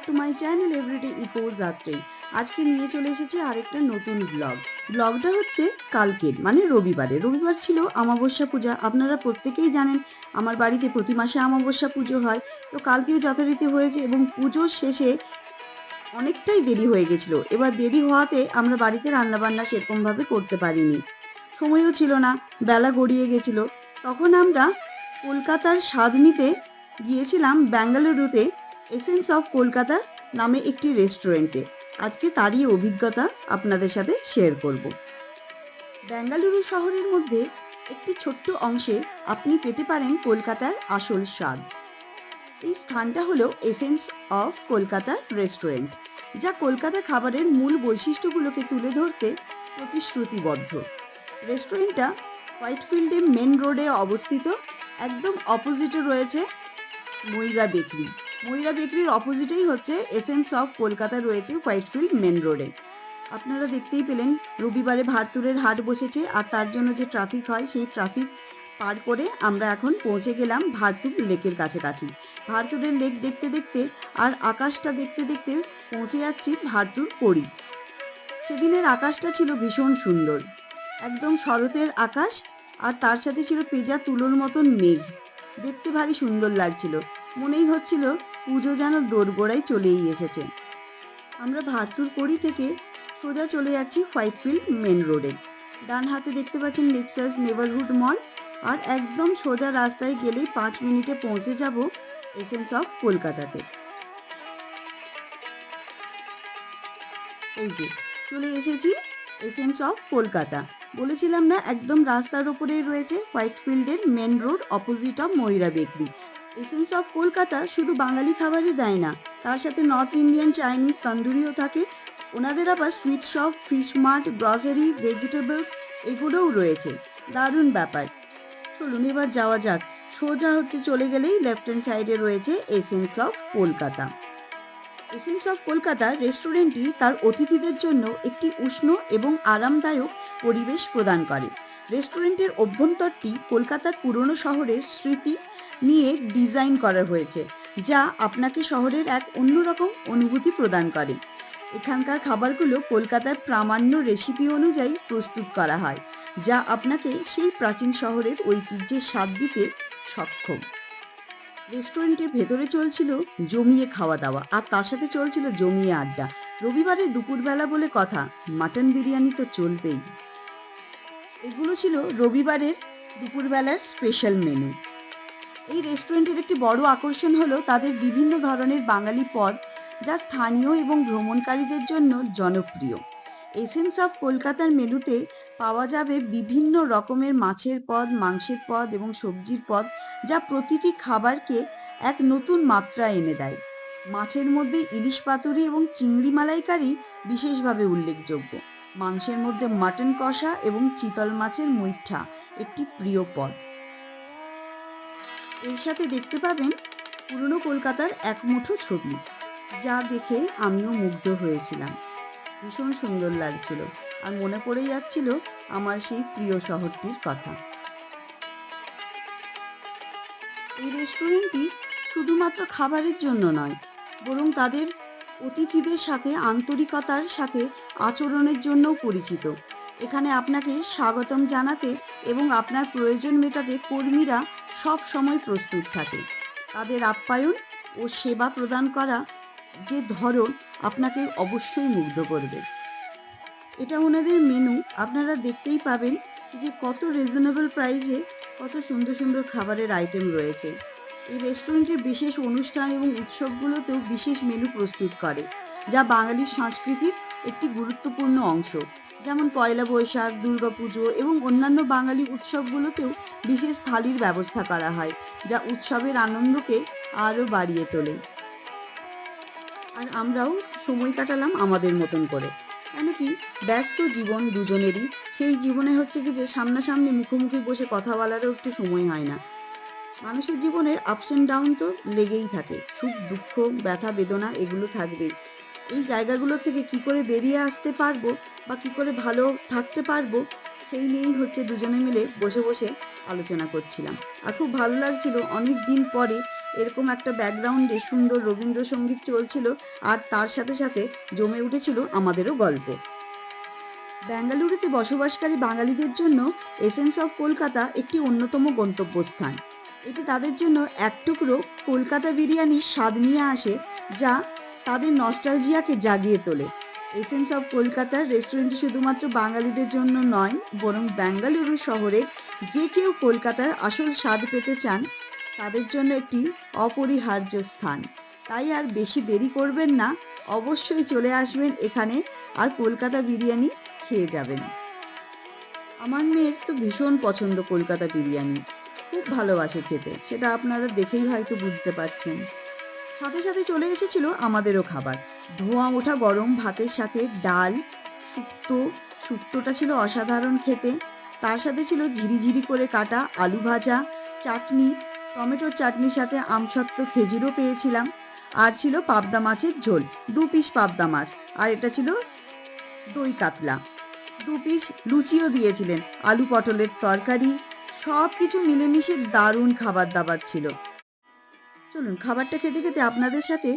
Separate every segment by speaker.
Speaker 1: Back to my channel everyday echoes Atreyi আজকে নিয়ে চলে এসেছি আরেকটা নতুন ব্লগ ব্লগটা হচ্ছে কালকের মানে রবিবারে। রবিবার ছিল আমাবস্যা পূজা, আপনারা প্রত্যেকেই জানেন, আমার বাড়িতে প্রতি মাসে আমাবস্যা পুজো হয়। তো কালকেও যথারীতি হয়েছে এবং পুজোর শেষে অনেকটাই দেরি হয়ে গেছিল। এবার দেরি হওয়াতে আমরা বাড়িতে রান্নাবান্না সেরকমভাবে করতে পারিনি। সময়ও ছিল না, বেলা গড়িয়ে গেছিল। তখন আমরা কলকাতার স্বাদ নিতে গিয়েছিলাম বেঙ্গালুরুতে এসেন্স অফ কলকাতা নামে একটি রেস্টুরেন্টে আজকে তারই অভিজ্ঞতা আপনাদের সাথে শেয়ার করব। বেঙ্গালুরু শহরের মধ্যে একটি ছোট্ট অংশে আপনি পেতে পারেন কলকাতার আসল স্বাদ। এই স্থানটা হলো এসেন্স অফ কলকাতা রেস্টুরেন্ট যা কলকাতা খাবারের মূল বৈশিষ্ট্যগুলোকে তুলে ধরতে প্রতিশ্রুতিবদ্ধ। রেস্টুরেন্টটা হোয়াইটফিল্ডে মেন রোডে অবস্থিত, একদম অপোজিটে রয়েছে ময়রা বেকরি। ময়রা বেকরির অপোজিটেই হচ্ছে এসেন্স অফ কলকাতা রয়েছে হোয়াইটফিল্ড মেন রোডে আপনারা দেখতেই পেলেন, রবিবারে ভারতুরের হাট বসেছে আর তার জন্য যে ট্রাফিক হয়, সেই ট্রাফিক পার করে আমরা এখন পৌঁছে গেলাম ভারতুর লেকের কাছাকাছি। ভারতুরের লেক দেখতে দেখতে আর আকাশটা দেখতে দেখতে পৌঁছে যাচ্ছি ভারতুর কড়ি সেদিনের আকাশটা ছিল ভীষণ সুন্দর। একদম শরতের আকাশ আর তার সাথে ছিল পেজা তুলোর মতন মেঘ। দেখতে ভারী সুন্দর লাগছিল। মনেই হচ্ছিল পুজো যেন দোরগোড়ায় চলেই এসেছে। আমরা ভারতুর কড়ি থেকে সোজা চলে যাচ্ছি হোয়াইটফিল্ড মেন রোডে। ডান হাতে দেখতে পাচ্ছেন লেক্সাস নেবারহুড মল। আর একদম সোজা রাস্তায় গেলেই পাঁচ মিনিটে পৌঁছে যাব এসেন্স অফ কলকাতাতে। এই যে, চলে এসেছি এসেন্স অফ কলকাতা। বলেছিলাম না, একদম রাস্তার ওপরেই রয়েছে হোয়াইটফিল্ডের main road, opposite of Moyra bakery. Essence of Kolkata শুধু বাঙালি খাবারই দেয় না, তার সাথে নর্থ ইন্ডিয়ান চাইনিজ তন্দুরিও থাকে। ওনাদের আবার sweet shop fish mart grocery vegetables এগুলোও রয়েছে। দারুণ ব্যাপার। চলুন এবার যাওয়া যাক। সোজা হচ্ছে চলে গেলেই লেফট হ্যান্ড সাইডে রয়েছে essence of Kolkata essence of Kolkata রেস্টুরেন্টটি তার অতিথিদের জন্য একটি উষ্ণ এবং আরামদায়ক পরিবেশ প্রদান করে। রেস্টুরেন্টের অভ্যন্তরটি কলকাতার পুরনো শহরের স্মৃতি নিয়ে ডিজাইন করা হয়েছে, যা আপনাকে শহরের এক অন্যরকম অনুভূতি প্রদান করে। এখানকার খাবারগুলো কলকাতার প্রামাণ্য রেসিপি অনুযায়ী প্রস্তুত করা হয়, যা আপনাকে সেই প্রাচীন শহরের ঐতিহ্যের স্বাদ দিতে সক্ষম। রেস্টুরেন্টের ভেতরে চলছিল জমিয়ে খাওয়া দাওয়া, আর তার সাথে চলছিল জমিয়ে আড্ডা। রবিবারে দুপুরবেলা বলে কথা, মাটন বিরিয়ানি তো চলবেই। এগুলো ছিল রবিবারের দুপুরবেলার স্পেশাল মেনু এই রেস্টুরেন্টের একটি বড় আকর্ষণ হলো তাদের বিভিন্ন ধরনের বাঙালি পদ যা স্থানীয় এবং ভ্রমণকারীদের জন্য জনপ্রিয়। এসেন্স অফ কলকাতার মেনুতে পাওয়া যাবে বিভিন্ন রকমের মাছের পদ, মাংসের পদ এবং সবজির পদ যা প্রতিটি খাবারকে এক নতুন মাত্রা এনে দেয়। মাছের মধ্যে ইলিশ পাতুরি এবং চিংড়ি মালাইকারি বিশেষভাবে উল্লেখযোগ্য। মাংসের মধ্যে মাটন কষা এবং চিতল মাছের মুইঠা একটি প্রিয় পদ। এর সাথে দেখতে পাবেন পুরনো কলকাতার এক মুঠো ছবি, যা দেখে আমিও মুগ্ধ হয়েছিলাম। ভীষণ সুন্দর লাগছিল আর মনে পড়ে যাচ্ছিল আমার সেই প্রিয় শহরটির কথা। এই রেস্টুরেন্টটি শুধুমাত্র খাবারের জন্য নয়, বরং তাদের অতিথিদের সাথে, আন্তরিকতার সাথে আচরণের জন্যও পরিচিত। এখানে আপনাকে স্বাগতম জানাতে এবং আপনার প্রয়োজন মেটাতে কর্মীরা সব সময় প্রস্তুত থাকে। তাদের আপ্যায়ন ও সেবা প্রদান করা যে ধরন আপনাকে অবশ্যই মুগ্ধ করবে। এটা ওনাদের মেনু আপনারা দেখতেই পাবেন যে কত রিজনেবল প্রাইসে কত সুন্দর সুন্দর খাবারের আইটেম রয়েছে। এই রেস্টুরেন্টে বিশেষ অনুষ্ঠান এবং উৎসবগুলোতেও বিশেষ মেনু প্রস্তুত করে, যা বাঙালির সংস্কৃতির একটি গুরুত্বপূর্ণ অংশ। যেমন পয়লা বৈশাখ, দুর্গাপুজো এবং অন্যান্য বাঙালি উৎসবগুলোতেও বিশেষ থালির ব্যবস্থা করা হয়, যা উৎসবের আনন্দকে আরও বাড়িয়ে তোলে। আর আমরাও সময় কাটালাম আমাদের মতন করে। কেন কি ব্যস্ত জীবন দুজনেরই। সেই জীবনে হচ্ছে কি যে সামনাসামনি মুখোমুখি বসে কথা বলারও একটু সময় হয় না। মানুষের জীবনের আপস অ্যান্ড ডাউন তো লেগেই থাকে। সুখ, দুঃখ, ব্যথা, বেদনা এগুলো থাকবেই। এই জায়গাগুলো থেকে কি করে বেরিয়ে আসতে পারব বা কি করে ভালো থাকতে পারব, সেই নিয়েই হচ্ছে দুজনে মিলে বসে বসে আলোচনা করছিলাম। আর খুব ভালো লাগছিল অনেক দিন পরে এরকম একটা ব্যাকগ্রাউন্ডে সুন্দর রবীন্দ্রসঙ্গীত চলছিল আর তার সাথে সাথে জমে উঠেছিল আমাদেরও গল্প। বেঙ্গালুরুতে বসবাসকারী বাঙালিদের জন্য এসেন্স অফ কলকাতা একটি অন্যতম গন্তব্যস্থান। এটি তাদের জন্য এক টুকরো কলকাতা বিরিয়ানির স্বাদ নিয়ে আসে, যা তাদের নস্টালজিয়াকে জাগিয়ে তোলে। এসেন্স অফ কলকাতার রেস্টুরেন্টটি শুধুমাত্র বাঙালিদের জন্য নয়, বরং বেঙ্গালুরু শহরে যে কেউ কলকাতার আসল স্বাদ পেতে চান, তাদের জন্য একটি অপরিহার্য স্থান। তাই আর বেশি দেরি করবেন না, অবশ্যই চলে আসবেন এখানে আর কলকাতা বিরিয়ানি খেয়ে যাবেন। আমার মেয়ের তো ভীষণ পছন্দ কলকাতা বিরিয়ানি, খুব ভালোবাসে খেতে, সেটা আপনারা দেখেই হয়তো বুঝতে পারছেন। সাথে সাথে চলে এসেছিল আমাদেরও খাবার। ধোঁয়া ওঠা গরম ভাতের সাথে ডাল, শুক্তো, শুক্তোটা ছিল অসাধারণ খেতে। তার সাথে ছিল ঝিরিঝিরি করে কাটা আলু ভাজা, চাটনি, টমেটোর চাটনির সাথে আমসত্ত্ব খেজুরও পেয়েছিলাম। আর ছিল পাবদা মাছের ঝোল, দু পিস পাবদা মাছ, আর এটা ছিল দই কাতলা। দু পিস লুচিও দিয়েছিলেন, আলু পটলের তরকারি সব কিছু মিলেমিশে দারুণ খাবার দাবার ছিল। চলুন, খাবারটা খেতে খেতে আপনাদের সাথে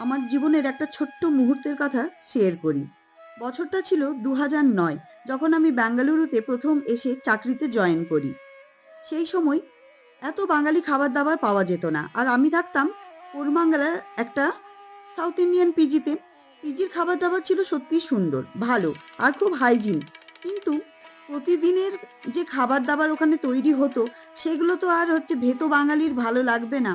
Speaker 1: আমার জীবনের একটা ছোট্ট মুহূর্তের কথা শেয়ার করি। বছরটা ছিল দু নয়, যখন আমি বেঙ্গালুরুতে প্রথম এসে চাকরিতে জয়েন করি। সেই সময় এত বাঙালি খাবার দাবার পাওয়া যেত না, আর আমি থাকতাম পূর্বাঙ্গালার একটা সাউথ ইন্ডিয়ান পিজিতে পিজির খাবার দাবার ছিল সত্যি সুন্দর, ভালো, আর খুব হাইজিন কিন্তু প্রতিদিনের যে খাবার দাবার ওখানে তৈরি হতো, সেগুলো তো আর হচ্ছে ভেতো বাঙালির ভালো লাগবে না।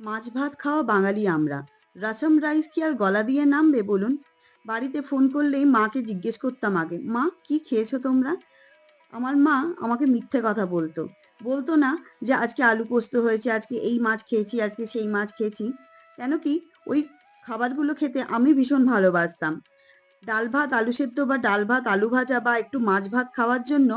Speaker 1: মাছ ভাত খাওয়া বাঙালি আমরা। রাসম রাইস কি আর গলা দিয়ে নামবে বলুন? বাড়িতে ফোন করলেই মাকে জিজ্ঞেস করতাম আগে, মা, কি খেয়েছো তোমরা? আমার মা আমাকে মিথ্যে কথা বলতো। বলতো না যে, আজকে আলু পোস্ত হয়েছে, আজকে এই মাছ খেয়েছি, আজকে সেই মাছ খেয়েছি। কেন কি ওই খাবারগুলো খেতে আমি ভীষণ ভালোবাসতাম। ডাল ভাত, আলু সেদ্ধ বা ডাল ভাত, আলু ভাজা বা একটু মাছ ভাত খাওয়ার জন্য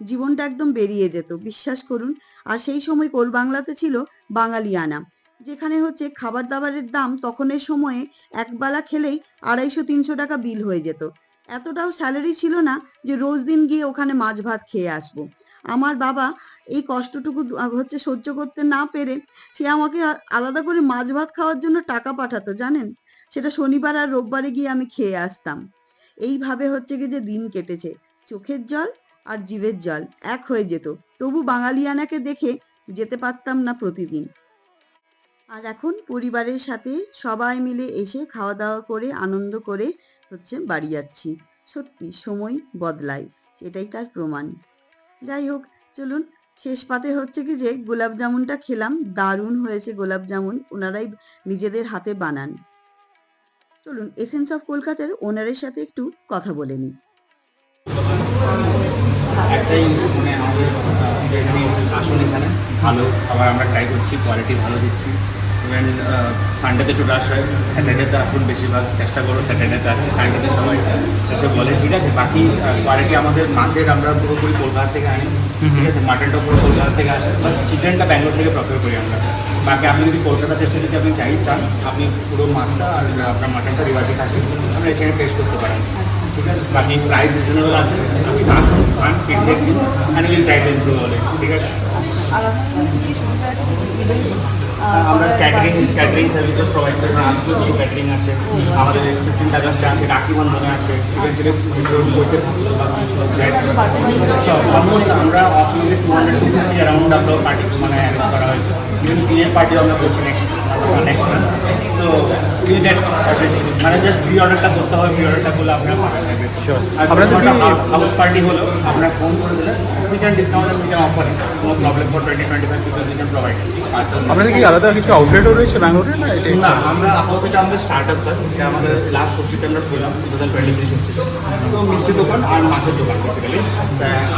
Speaker 1: জীবনটা একদম বেরিয়ে যেত, বিশ্বাস করুন। আর সেই সময় কোল বাংলাতে ছিল বাঙালিয়ানা। যেখানে হচ্ছে খাবার দাবারের দাম তখনের সময়ে একবেলা খেলেই আড়াইশো, তিনশো টাকা বিল হয়ে যেত। এতটাও স্যালারি ছিল না যে রোজ দিন গিয়ে ওখানে মাছ ভাত খেয়ে আসব। আমার বাবা এই কষ্টটুকু হচ্ছে সহ্য করতে না পেরে সে আমাকে আলাদা করে মাছ ভাত খাওয়ার জন্য টাকা পাঠাতো, জানেন? সেটা শনিবার আর রোববারে গিয়ে আমি খেয়ে আসতাম। এইভাবে হচ্ছে কি যে দিন কেটেছে। চোখের জল আর জিভের জল এক হয়ে যেত। তবু বাঙালিয়ানাকে দেখে যেতে পারতাম না প্রতিদিন। আর এখন পরিবারের সাথে সবাই মিলে এসে খাওয়া দাওয়া করে, আনন্দ করে হচ্ছে বাড়ি যাচ্ছি। সত্যি, সময় বদলায়, সেটাই তার প্রমাণ। যাই হোক, চলুন, শেষ পাতে হচ্ছে কি যে গোলাপ জামুনটা খেলাম, দারুণ হয়েছে গোলাপ জামুন, ওনারাই নিজেদের হাতে বানান। চলুন এসেন্স অফ কলকাতার ওনারের সাথে একটু কথা বলে নিই।
Speaker 2: বেশি আসুন এখানে ভালো। খাবার আমরা ট্রাই করছি কোয়ালিটি ভালো দিচ্ছি। ইভেন সানডেতে একটু রাশ হয় স্যাটারডেতে আসুন বেশিরভাগ চেষ্টা করো স্যাটারডেতে আসতে সানডেতে সবাই এসে বলে ঠিক আছে বাকি কোয়ালিটি আমাদের মাছের আমরা পুরোপুরি কলকাতা থেকে আনি ঠিক আছে মাটনটা পুরো কলকাতা থেকে আসে বাস চিকেনটা ব্যাঙ্গালোর থেকে প্রফার করি আমরা। বাকি আপনি যদি কলকাতা টেস্টে যদি আপনি চাই চান আপনি পুরো মাছটা আর আপনার মাটনটা রিবাজে কাছে আপনি এখানে টেস্ট করতে পারেন। ঠিক আছে? বাকি প্রাইস রিজনেবল আছে? আপনি আসুন খান ফিডব্যাক দিন and will try to improve always ঠিক আছে?
Speaker 3: ইভেন
Speaker 2: আমরা ক্যাটারিং ক্যাটারিং সার্ভিসেস প্রোভাইড করি আসলে কিছু ক্যাটারিং আছে। আমাদের ফিফটিন আগস্ট আছে রাখি বন্ধনে আছে ইভেন্টুয়ালি বইতে থাকি অলমোস্ট আমরা of two hundred fifty around আমরা পার্টি মানে অ্যারেঞ্জ করা হয়েছে। ইভেন বিয়ের পার্টিও আমরা করছি next for next month. So we'll get everything. মানে জাস্ট প্রি অর্ডারটা করতে হবে প্রি অর্ডারটা করলে আপনার পাঠাতে
Speaker 4: পারবেন
Speaker 2: শিওর
Speaker 4: আপনাদের কি
Speaker 2: হাউস পার্টি হলো আপনারা ফোন করে দিলে we can discount and we can offer it no problem for 2025 because we can provide
Speaker 4: আপনাদের কি আলাদা কিছু আউটলেটও রয়েছে ব্যাঙ্গালোরে না এটা
Speaker 2: না আমরা আপাতত এটা আমাদের স্টার্টআপ স্যার এটা আমাদের লাস্ট ষষ্ঠীতে আমরা খুললাম টু থাউজেন্ড টোয়েন্টি থ্রি ষষ্ঠীতে তো মিষ্টি দোকান আর মাছের দোকান বেসিক্যালি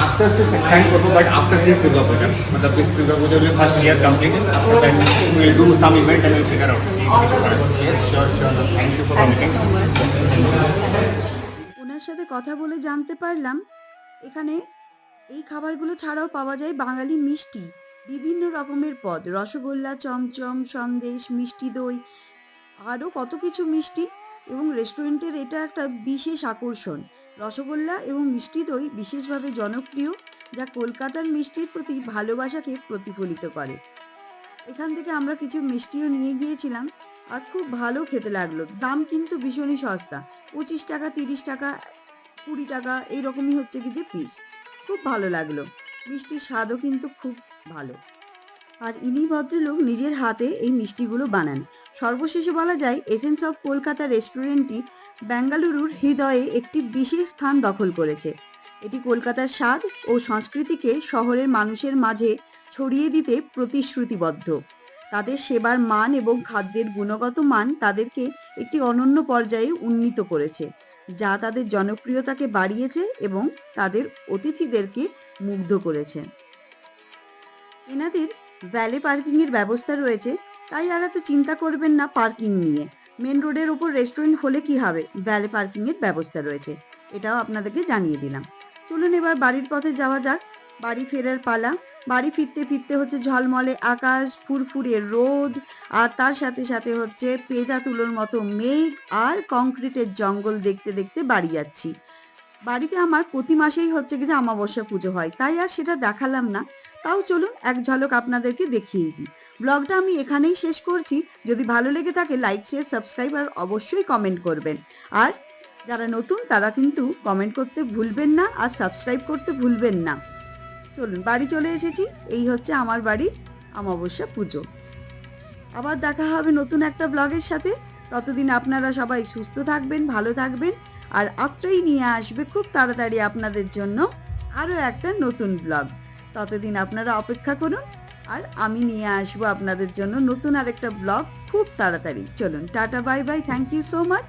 Speaker 2: আস্তে আস্তে এক্সপ্যান্ড করব but after this Durga Puja Matlab this Durga Puja first year complete will do some event figure out. Yes sure sure. Thank you for coming.
Speaker 1: ওনার সাথে কথা বলে জানতে পারলাম এখানে এই খাবারগুলো ছাড়াও পাওয়া যায় বাঙালি মিষ্টি বিভিন্ন রকমের পদ। রসগোল্লা চমচম সন্দেশ মিষ্টি দই আরও কত কিছু মিষ্টি এবং রেস্টুরেন্টের এটা একটা বিশেষ আকর্ষণ। রসগোল্লা এবং মিষ্টি দই বিশেষভাবে জনপ্রিয় যা কলকাতার মিষ্টির প্রতি ভালোবাসাকে প্রতিফলিত করে। এখান থেকে আমরা কিছু মিষ্টিও নিয়ে গিয়েছিলাম আর খুব ভালো খেতে লাগল। দাম কিন্তু ভীষণই সস্তা। পঁচিশ টাকা, তিরিশ টাকা, কুড়ি টাকা, এইরকমই হচ্ছে কি যে পিস খুব ভালো লাগল। মিষ্টির স্বাদও কিন্তু খুব ভালো। আর ইনি ভদ্রলোক নিজের হাতে এই মিষ্টিগুলো বানান। সর্বশেষে বলা যায় এসেন্স অফ কলকাতা রেস্টুরেন্টটি বেঙ্গালুরুর হৃদয়ে একটি বিশেষ স্থান দখল করেছে। এটি কলকাতার স্বাদ ও সংস্কৃতিকে শহরের মানুষের মাঝে ছড়িয়ে দিতে প্রতিশ্রুতিবদ্ধ। তাদের সেবার মান এবং খাদ্যের গুণগত মান তাদেরকে একটি অনন্য পর্যায়ে উন্নীত করেছে, যা তাদের জনপ্রিয়তাকে বাড়িয়েছে এবং তাদের অতিথিদেরকে মুগ্ধ করেছে। এনাদের ভ্যালে পার্কিংয়ের ব্যবস্থা রয়েছে, তাই আর এত চিন্তা করবেন না পার্কিং নিয়ে। মেন রোডের ওপর রেস্টুরেন্ট হলে কি হবে? ভ্যালে পার্কিংয়ের ব্যবস্থা রয়েছে, এটাও আপনাদেরকে জানিয়ে দিলাম। চলুন এবার বাড়ির পথে যাওয়া যাক, বাড়ি ফেরার পালা বাড়ি ফিরতে ফিরতে হচ্ছে ঝলমলে আকাশ, ফুরফুরে রোদ, আর তার সাথে সাথে হচ্ছে পেজা তুলোর মতো মেঘ আর কংক্রিটের জঙ্গল দেখতে দেখতে বাড়ি যাচ্ছি। বাড়িতে আমার প্রতি মাসেই হচ্ছে কি যে অমাবস্যা পুজো হয়, তাই আর সেটা দেখালাম না। তাও চলুন এক ঝলক আপনাদেরকে দেখিয়ে দিই। ব্লগটা আমি এখানেই শেষ করছি। যদি ভালো লেগে থাকে, লাইক শেয়ার সাবস্ক্রাইব আর অবশ্যই কমেন্ট করবেন। আর যারা নতুন, তারা কিন্তু কমেন্ট করতে ভুলবেন না আর সাবস্ক্রাইব করতে ভুলবেন না। চলুন, বাড়ি চলে এসেছি। এই হচ্ছে আমার বাড়ির অমাবস্যা পুজো। আবার দেখা হবে নতুন একটা ব্লগের সাথে। ততদিন আপনারা সবাই সুস্থ থাকবেন, ভালো থাকবেন, আর আত্রই নিয়ে আসবে খুব তাড়াতাড়ি আপনাদের জন্য আরও একটা নতুন ব্লগ। ততদিন আপনারা অপেক্ষা করুন, আর আমি নিয়ে আসব আপনাদের জন্য নতুন আরেকটা ব্লগ খুব তাড়াতাড়ি। চলুন, tata, bye bye, thank you so much.